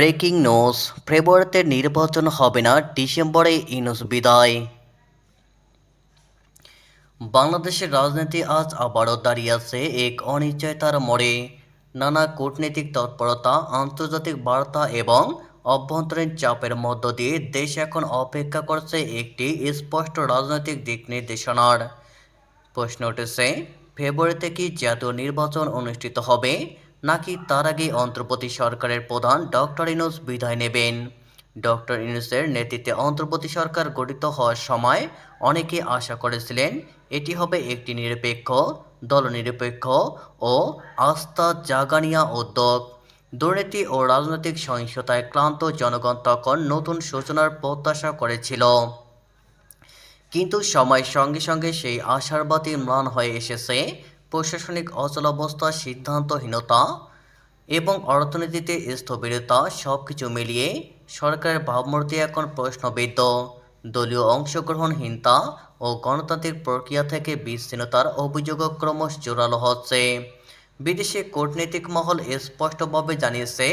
Breaking news ফেব্রুয়ারিতে নির্বাচন হবে না, ডিসেম্বরে ইনুস বিদায়। বাংলাদেশের রাজনীতি আজ আবারও দাঁড়িয়ে আছে, এক অনিশ্চয়তার মোড়ে। নানা কূটনৈতিক তৎপরতা, আন্তর্জাতিক বার্তা এবং অভ্যন্তরীণ চাপের মধ্য দিয়ে দেশ এখন অপেক্ষা করছে একটি স্পষ্ট রাজনৈতিক দিক নির্দেশনার। প্রশ্ন উঠেছে, ফেব্রুয়ারিতে কি জাতীয় নির্বাচন অনুষ্ঠিত হবে? নাকি তার আগে অন্তর্বর্তী সরকারের প্রধান ডক্টর ইনুস বিদায় নেবেন? ডক্টর ইনুসের নেতৃত্বে অন্তর্বর্তী সরকার গঠিত হওয়ার সময় অনেকে আশা করেছিলেন এটি হবে একটি নিরপেক্ষ, দলনিরপেক্ষ ও আস্থা জাগানিয়া উদ্যোগ। দুর্নীতি ও রাজনৈতিক সহিংসতায় ক্লান্ত জনগণ তখন নতুন সূচনার প্রত্যাশা করেছিল। কিন্তু সময়ের সঙ্গে সঙ্গে সেই আশার বাতি ম্লান হয়ে এসেছে প্রশাসনিক অচলাবস্থা সিদ্ধান্তহীনতা এবং অর্থনীতিতে স্থবিরতা সব কিছু মিলিয়ে সরকারের ভাবমূর্তি এখন প্রশ্নবিদ্ধ। দলীয় অংশগ্রহণহীনতা ও গণতান্ত্রিক প্রক্রিয়া থেকে বিচ্ছিন্নতার অভিযোগও ক্রমশ জোরালো হচ্ছে। বিদেশে কূটনৈতিক মহল স্পষ্টভাবে জানিয়েছে,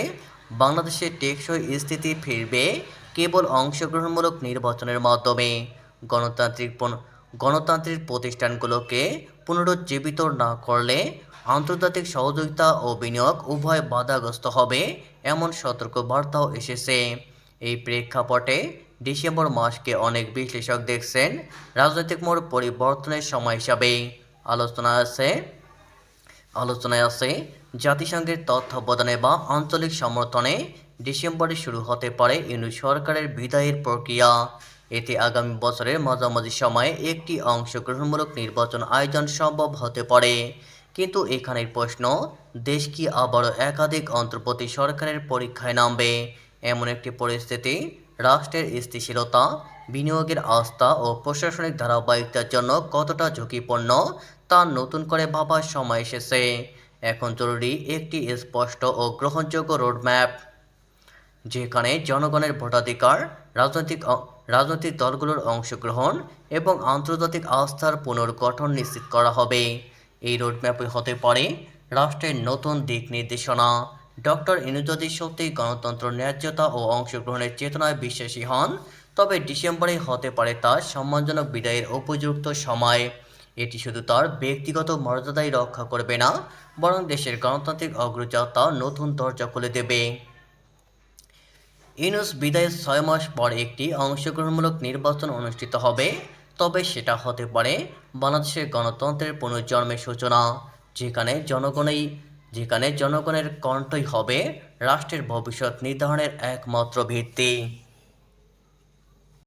বাংলাদেশে টেকসই স্থিতি ফিরবে কেবল অংশগ্রহণমূলক নির্বাচনের মাধ্যমে। গণতান্ত্রিক গণতান্ত্রিক প্রতিষ্ঠানগুলোকে পুনরুজ্জীবিত না করলে আন্তর্জাতিক সহযোগিতা ও বিনিয়োগ উভয় বাধাগ্রস্ত হবে, এমন সতর্ক বার্তাও এসেছে। এই প্রেক্ষাপটে ডিসেম্বর মাসকে অনেক বিশ্লেষক দেখছেন রাজনৈতিক মোড় পরিবর্তনের সময় হিসাবে। আলোচনা আছে, আলোচনায় আছে, জাতিসংঘের তত্ত্বাবধানে বা আঞ্চলিক সমর্থনে ডিসেম্বরে শুরু হতে পারে ইউনু সরকারের বিদায়ের প্রক্রিয়া। এতে আগামী বছরের মাঝামাঝি সময়ে একটি অংশগ্রহণমূলক নির্বাচন আয়োজন সম্ভব হতে পারে। কিন্তু এখানের প্রশ্ন, দেশ কি আবারও একাধিক অন্তর্বর্তী সরকারের পরীক্ষায় নামবে? এমন একটি পরিস্থিতি, রাষ্ট্রের স্থিতিশীলতা, বিনিয়োগের আস্থা ও প্রশাসনিক ধারাবাহিকতার জন্য কতটা ঝুঁকিপূর্ণ, তা নতুন করে ভাবার সময় এসেছে। এখন জরুরি একটি স্পষ্ট ও গ্রহণযোগ্য রোডম্যাপ। যেখানে জনগণের ভোটাধিকার, রাজনৈতিক রাজনৈতিক দলগুলোর অংশগ্রহণ এবং আন্তর্জাতিক আস্থার পুনর্গঠন নিশ্চিত করা হবে। এই রোডম্যাপে হতে পারে রাষ্ট্রের নতুন দিক নির্দেশনা। ডক্টর ইনু যদি সত্যিই গণতন্ত্র ন্যায্যতা ও অংশগ্রহণের চেতনায় বিশ্বাসী হন, তবে ডিসেম্বরে হতে পারে তার সম্মানজনক বিদায়ের উপযুক্ত সময়। এটি শুধু তার ব্যক্তিগত মর্যাদাই রক্ষা করবে না, বরং দেশের গণতান্ত্রিক অগ্রযাত্রা নতুন দরজা খুলে দেবে। ইউনুস বিদায়ের ছয় মাস পর একটি অংশগ্রহণমূলক নির্বাচন অনুষ্ঠিত হবে। তবে সেটা হতে পারে বাংলাদেশের গণতন্ত্রের পুনর্জন্মের সূচনা, যেখানে জনগণই যেখানে জনগণের কণ্ঠই হবে রাষ্ট্রের ভবিষ্যৎ নির্ধারণের একমাত্র ভিত্তি।